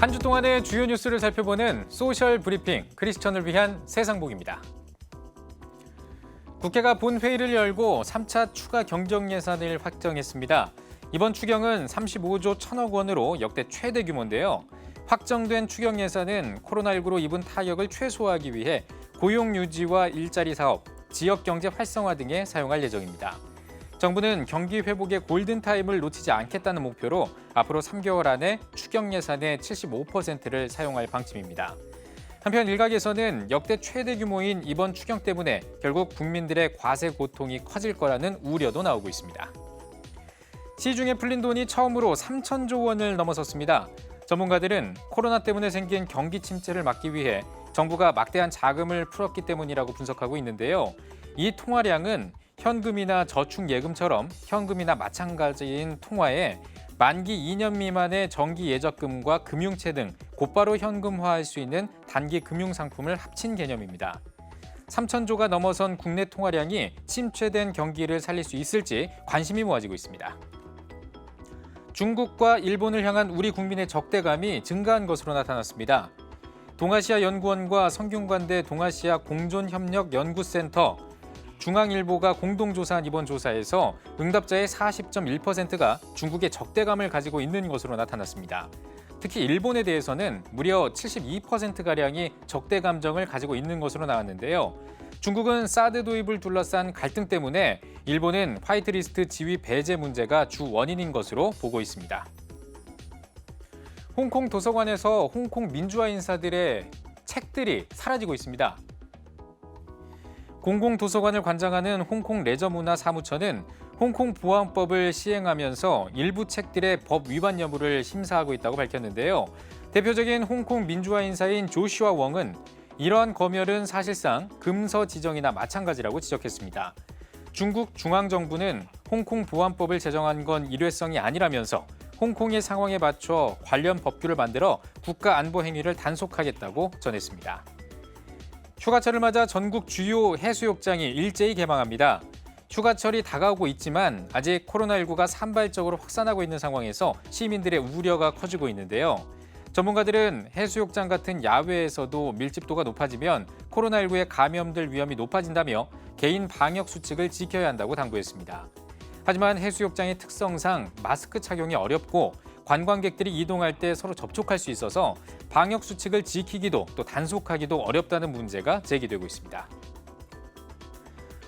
한 주 동안의 주요 뉴스를 살펴보는 소셜 브리핑 크리스천을 위한 세상복입니다. 국회가 본회의를 열고 3차 추가 경정 예산을 확정했습니다. 이번 추경은 35조 1천억 원으로 역대 최대 규모인데요. 확정된 추경 예산은 코로나19로 입은 타격을 최소화하기 위해 고용 유지와 일자리 사업, 지역 경제 활성화 등에 사용할 예정입니다. 정부는 경기 회복의 골든타임을 놓치지 않겠다는 목표로 앞으로 3개월 안에 추경 예산의 75%를 사용할 방침입니다. 한편 일각에서는 역대 최대 규모인 이번 추경 때문에 결국 국민들의 과세 고통이 커질 거라는 우려도 나오고 있습니다. 시중에 풀린 돈이 처음으로 3천조 원을 넘어섰습니다. 전문가들은 코로나 때문에 생긴 경기 침체를 막기 위해 정부가 막대한 자금을 풀었기 때문이라고 분석하고 있는데요. 이 통화량은 현금이나 저축 예금처럼 현금이나 마찬가지인 통화에 만기 2년 미만의 정기 예적금과 금융채 등 곧바로 현금화할 수 있는 단기 금융 상품을 합친 개념입니다. 3천조가 넘어선 국내 통화량이 침체된 경기를 살릴 수 있을지 관심이 모아지고 있습니다. 중국과 일본을 향한 우리 국민의 적대감이 증가한 것으로 나타났습니다. 동아시아 연구원과 성균관대 동아시아 공존협력 연구센터 중앙일보가 공동조사한 이번 조사에서 응답자의 40.1%가 중국의 적대감을 가지고 있는 것으로 나타났습니다. 특히 일본에 대해서는 무려 72%가량이 적대 감정을 가지고 있는 것으로 나왔는데요. 중국은 사드 도입을 둘러싼 갈등 때문에 일본은 화이트리스트 지위 배제 문제가 주 원인인 것으로 보고 있습니다. 홍콩 도서관에서 홍콩 민주화 인사들의 책들이 사라지고 있습니다. 공공도서관을 관장하는 홍콩 레저문화 사무처는 홍콩 보안법을 시행하면서 일부 책들의 법 위반 여부를 심사하고 있다고 밝혔는데요. 대표적인 홍콩 민주화 인사인 조슈아 웡은 이러한 검열은 사실상 금서 지정이나 마찬가지라고 지적했습니다. 중국 중앙정부는 홍콩 보안법을 제정한 건 일회성이 아니라면서 홍콩의 상황에 맞춰 관련 법규를 만들어 국가 안보 행위를 단속하겠다고 전했습니다. 휴가철을 맞아 전국 주요 해수욕장이 일제히 개방합니다. 휴가철이 다가오고 있지만 아직 코로나19가 산발적으로 확산하고 있는 상황에서 시민들의 우려가 커지고 있는데요. 전문가들은 해수욕장 같은 야외에서도 밀집도가 높아지면 코로나19에 감염될 위험이 높아진다며 개인 방역 수칙을 지켜야 한다고 당부했습니다. 하지만 해수욕장의 특성상 마스크 착용이 어렵고 관광객들이 이동할 때 서로 접촉할 수 있어서 방역 수칙을 지키기도 또 단속하기도 어렵다는 문제가 제기되고 있습니다.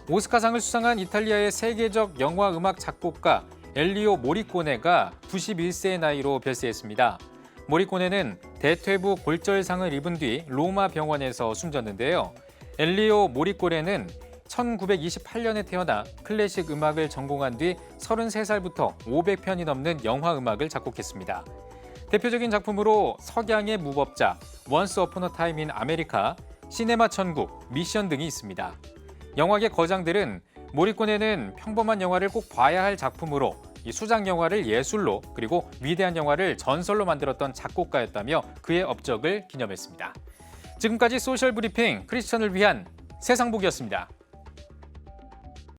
오스카상을 수상한 이탈리아의 세계적 영화 음악 작곡가 엘리오 모리꼬네가 91세의 나이로 별세했습니다. 모리꼬네는 대퇴부 골절상을 입은 뒤 로마 병원에서 숨졌는데요. 엘리오 모리꼬네는 1928년에 태어나 클래식 음악을 전공한 뒤 33살부터 500편이 넘는 영화 음악을 작곡했습니다. 대표적인 작품으로 석양의 무법자, 원스 어폰 어 타임 인 아메리카, 시네마 천국, 미션 등이 있습니다. 영화계 거장들은 모리코네는 평범한 영화를 꼭 봐야 할 작품으로 이 수장 영화를 예술로 그리고 위대한 영화를 전설로 만들었던 작곡가였다며 그의 업적을 기념했습니다. 지금까지 소셜 브리핑 크리스천을 위한 세상복이었습니다.